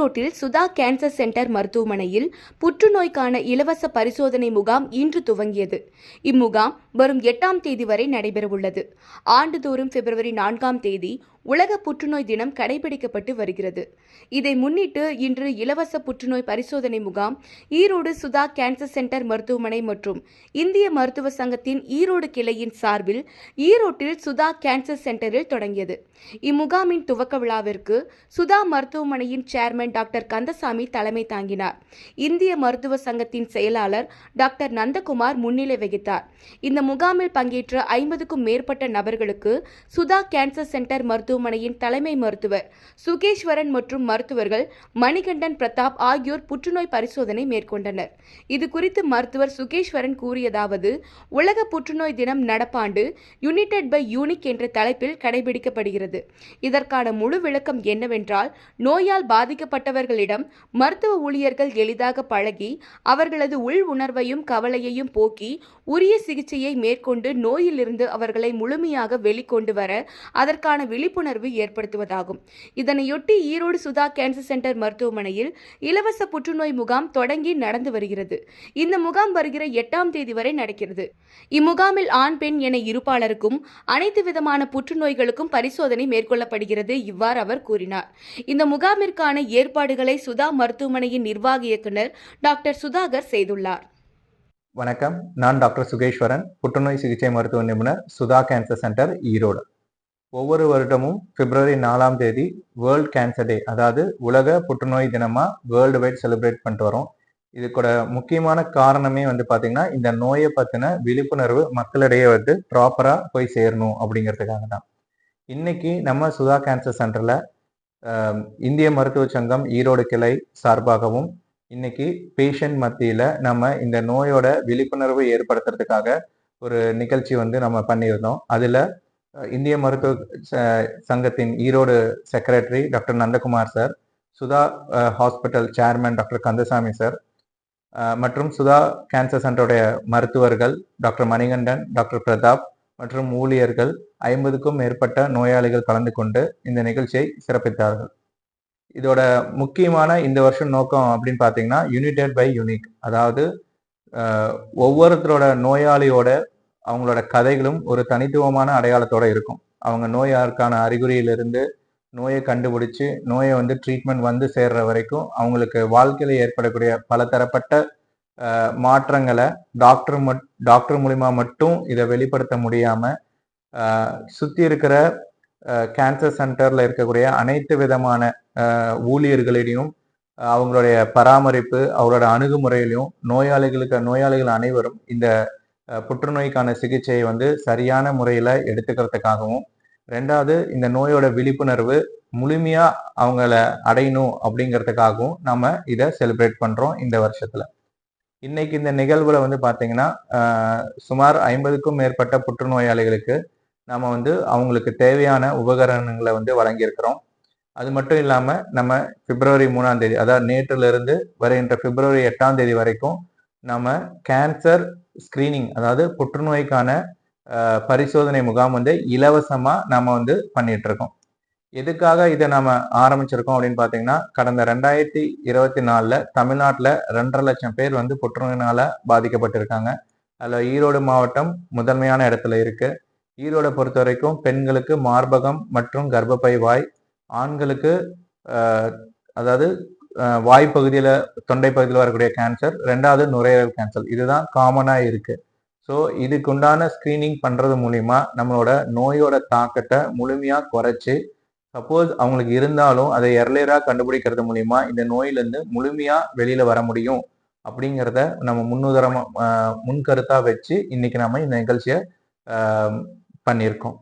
ஈரோட்டில் Sudha cancer centre மருத்துவமனையில் புற்றுநோய்க்கான இலவச பரிசோதனை முகாம் இன்று துவங்கியது. இம்முகாம் வரும் எட்டாம் தேதி வரை நடைபெறவுள்ளது. ஆண்டுதோறும் பிப்ரவரி நான்காம் தேதி உலக புற்றுநோய் தினம் கடைபிடிக்கப்பட்டு வருகிறது. இதை முன்னிட்டு இன்று இலவச புற்றுநோய் பரிசோதனை முகாம் ஈரோடு சுதா கேன்சர் சென்டர் மருத்துவமனை மற்றும் இந்திய மருத்துவ சங்கத்தின் ஈரோடு கிளையின் சார்பில் ஈரோட்டில் சுதா கேன்சர் சென்டரில் தொடங்கியது. இம்முகாமின் துவக்க விழாவிற்கு சுதா மருத்துவமனையின் சேர்மன் டாக்டர் கந்தசாமி தலைமை தாங்கினார். இந்திய மருத்துவ சங்கத்தின் செயலாளர் டாக்டர் நந்தகுமார் முன்னிலை வகித்தார். இந்த முகாமில் பங்கேற்ற ஐம்பதுக்கும் மேற்பட்ட நபர்களுக்கு சுதா கேன்சர் சென்டர் மருத்துவமனையின் தலைமை மருத்துவர் சுகேஸ்வரன் மற்றும் மருத்துவர்கள் மணிகண்டன் பிரதாப் ஆகியோர் புற்றுநோய் பரிசோதனை மேற்கொண்டனர். இது குறித்து மருத்துவர் சுகேஸ்வரன் கூறியதாவது உலக புற்றுநோய் தினம் நடப்பாண்டு யுனைடெட் பை யூனிக் என்ற தலைப்பில் கடைபிடிக்கப்படுகிறது. இதற்கான முழு விளக்கம் என்னவென்றால் நோயால் பாதிக்கப்பட்டவர்களிடம் மருத்துவ ஊழியர்கள் எளிதாக பழகி அவர்களது உள் உணர்வையும் கவலையையும் போக்கி உரிய சிகிச்சையை மேற்கொண்டு நோயிலிருந்து அவர்களை முழுமையாக வெளிக்கொண்டு வர அதற்கான விழிப்புணர்வு விழிப்புணர்வு ஏற்படுத்துவதாகும். இதனையொட்டி ஈரோடு சுதா கேன்சர் சென்டர் மருத்துவமனையில் இலவச புற்றுநோய் முகாம் தொடங்கி நடந்து வருகிறது. இந்த முகாம் வருகிற எட்டாம் தேதி வரை நடக்கிறது. இம்முகாமில் ஆண் பெண் என இருப்பாளருக்கும் அனைத்து விதமான புற்றுநோய்களுக்கும் பரிசோதனை மேற்கொள்ளப்படுகிறது இவ்வாறு அவர் கூறினார். இந்த முகாமிற்கான ஏற்பாடுகளை சுதா மருத்துவமனையின் நிர்வாக இயக்குனர் டாக்டர் சுதாகர் செய்துள்ளார். வணக்கம். நான் டாக்டர் சுகேஸ்வரன் புற்றுநோய் சிகிச்சை மருத்துவ நிபுணர் சுதா கேன்சர் சென்டர் ஈரோடு. ஒவ்வொரு வருடமும் பிப்ரவரி நாலாம் தேதி வேர்ல்ட் கேன்சர் டே அதாவது உலக புற்றுநோய் தினமாக வேர்ல்டு வைட் செலிப்ரேட் பண்ணிட்டு வரோம். இதுக்கூட முக்கியமான காரணமே வந்து பார்த்தீங்கன்னா இந்த நோயை பற்றின விழிப்புணர்வு மக்களிடையே வந்து ப்ராப்பராக போய் சேரணும் அப்படிங்கிறதுக்காக தான். இன்னைக்கு நம்ம சுதா கேன்சர் சென்டரில் இந்திய மருத்துவ சங்கம் ஈரோடு கிளை சார்பாகவும் இன்னைக்கு பேஷண்ட் மத்தியில் நம்ம இந்த நோயோட விழிப்புணர்வு ஏற்படுத்துறதுக்காக ஒரு நிகழ்ச்சி வந்து நம்ம பண்ணியிருந்தோம். அதில் இந்திய மருத்துவ ச- சங்கத்தின் Erode secretary doctor Nandakumar sir Sudha hospital chairman doctor Kandasamy sir மற்றும் சுதா கேன்சர் சென்டருடைய மருத்துவர்கள் டாக்டர் மணிகண்டன் டாக்டர் பிரதாப் மற்றும் ஊழியர்கள் ஐம்பதுக்கும் மேற்பட்ட நோயாளிகள் கலந்து கொண்டு இந்த நிகழ்ச்சியை சிறப்பித்தார்கள். இதோட முக்கியமான இந்த வருஷம் நோக்கம் அப்படின்னு பார்த்தீங்கன்னா யுனிடெட் பை யூனிக் அதாவது ஒவ்வொருத்தரோட நோயாளியோட அவங்களோட கதைகளும் ஒரு தனித்துவமான அடையாளத்தோட இருக்கும். அவங்க நோயாருக்கான அறிகுறியிலிருந்து நோயை கண்டுபிடிச்சு நோயை வந்து ட்ரீட்மெண்ட் வந்து சேர்ற வரைக்கும் அவங்களுக்கு வாழ்க்கையில் ஏற்படக்கூடிய பலதரப்பட்ட தரப்பட்ட மாற்றங்களை டாக்டர் மட் டாக்டர் மூலிமா மட்டும் இதை வெளிப்படுத்த முடியாம சுற்றி சுத்தி இருக்கிற கேன்சர் சென்டர்ல இருக்கக்கூடிய அனைத்து விதமான ஊழியர்களிடையும் அவங்களுடைய பராமரிப்பு அவரோட அணுகுமுறையிலையும் நோயாளிகளுக்கு நோயாளிகள் அனைவரும் இந்த புற்றுநோய்க்கான சிகிச்சையை வந்து சரியான முறையில் எடுத்துக்கிறதுக்காகவும் ரெண்டாவது இந்த நோயோட விழிப்புணர்வு முழுமையாக அவங்கள அடையணும் அப்படிங்கிறதுக்காகவும் நம்ம இதை செலிப்ரேட் பண்ணுறோம் இந்த வருஷத்தில். இன்னைக்கு இந்த நிகழ்வில் வந்து பார்த்தீங்கன்னா சுமார் ஐம்பதுக்கும் மேற்பட்ட புற்றுநோயாளிகளுக்கு நம்ம வந்து அவங்களுக்கு தேவையான உபகரணங்களை வந்து வழங்கியிருக்கிறோம். அது மட்டும் இல்லாமல் நம்ம பிப்ரவரி மூணாம் தேதி அதாவது நேற்றிலிருந்து வருகின்ற பிப்ரவரி எட்டாம் தேதி வரைக்கும் நம்ம கேன்சர் ஸ்கிரீனிங் அதாவது புற்றுநோய்க்கான பரிசோதனை முகாம் வந்து இலவசமாக நாம் வந்து பண்ணிட்டு இருக்கோம் எதுக்காக இதை நாம் ஆரம்பிச்சிருக்கோம் அப்படின்னு பார்த்தீங்கன்னா கடந்த ரெண்டாயிரத்தி இருபத்தி நாலில் தமிழ்நாட்டில் ரெண்டரை லட்சம் பேர் வந்து புற்றுநோயினால் பாதிக்கப்பட்டிருக்காங்க. அதில் ஈரோடு மாவட்டம் முதன்மையான இடத்துல இருக்குது ஈரோடை பொறுத்த வரைக்கும் பெண்களுக்கு மார்பகம் மற்றும் கர்ப்பப்பை வாய் ஆண்களுக்கு அதாவது வாய் பகுதியில் தொண்டை பகுதியில் வரக்கூடிய கேன்சர் ரெண்டாவது நுரையீரல் கேன்சர் இதுதான் காமனாக இருக்குது ஸோ இதுக்குண்டான ஸ்க்ரீனிங் பண்ணுறது மூலிமா நம்மளோட நோயோட தாக்கத்தை முழுமையாக குறைச்சி சப்போஸ் அவங்களுக்கு இருந்தாலும் அதை எர்லியராக கண்டுபிடிக்கிறது மூலிமா இந்த நோயிலேருந்து முழுமையாக வெளியில் வர முடியும். அப்படிங்கிறத நம்ம முன்னுதரமாக முன்கருத்தாக வச்சு இன்னைக்கு நம்ம இந்த நிகழ்ச்சியை பண்ணியிருக்கோம்.